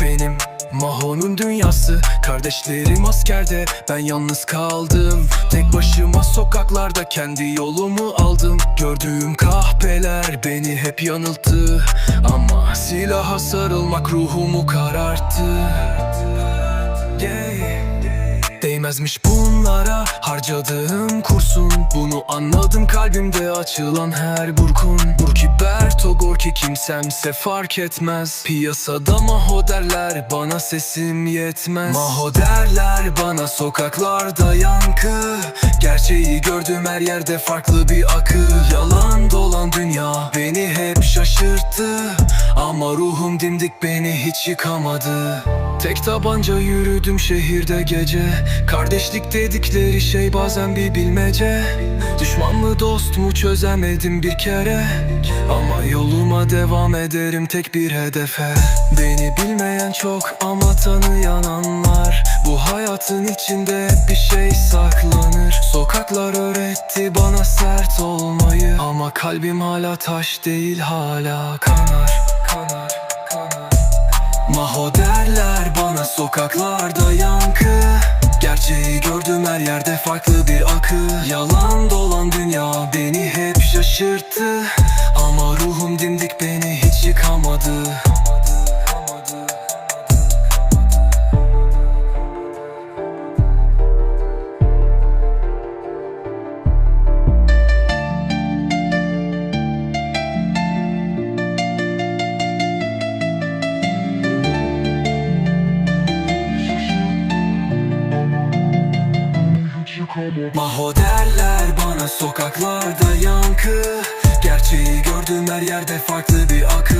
Benim Maho'nun dünyası Kardeşlerim askerde. Ben yalnız kaldım. Tek başıma sokaklarda Kendi yolumu aldım. Gördüğüm kahpeler Beni hep yanılttı. Ama silaha sarılmak Ruhumu kararttı. Yeah. Değmezmiş bunlara harcadığım kursun. Bunu anladım kalbimde açılan her burkun. Burki Berto Gorki kimsemse fark etmez. Piyasada maho derler bana sesim yetmez. Maho derler bana sokaklarda yankı. Gerçeği gördüm her yerde farklı bir akı. Yalan dolan dünya beni hep şaşırttı. Ama ruhum dimdik beni hiç yıkamadı Tek tabanca yürüdüm şehirde gece. Kardeşlik dedikleri şey bazen bir bilmece. Düşman mı dost mu çözemedim bir kere. Ama yoluma devam ederim tek bir hedefe. Beni bilmeyen çok ama tanıyan anlar. Bu hayatın içinde bir şey saklanır. Sokaklar öğretti bana sert olmayı. Ama kalbim hala taş değil hala Kanar, kanar Maho derler bana sokaklarda yankı. Gerçeği gördüm her yerde farklı bir akı. Yalan dolan dünya beni hep şaşırttı. Ama ruhum dimdik beni hiç yıkamadı Maho derler bana sokaklarda yankı. Gerçeği gördüm her yerde farklı bir akı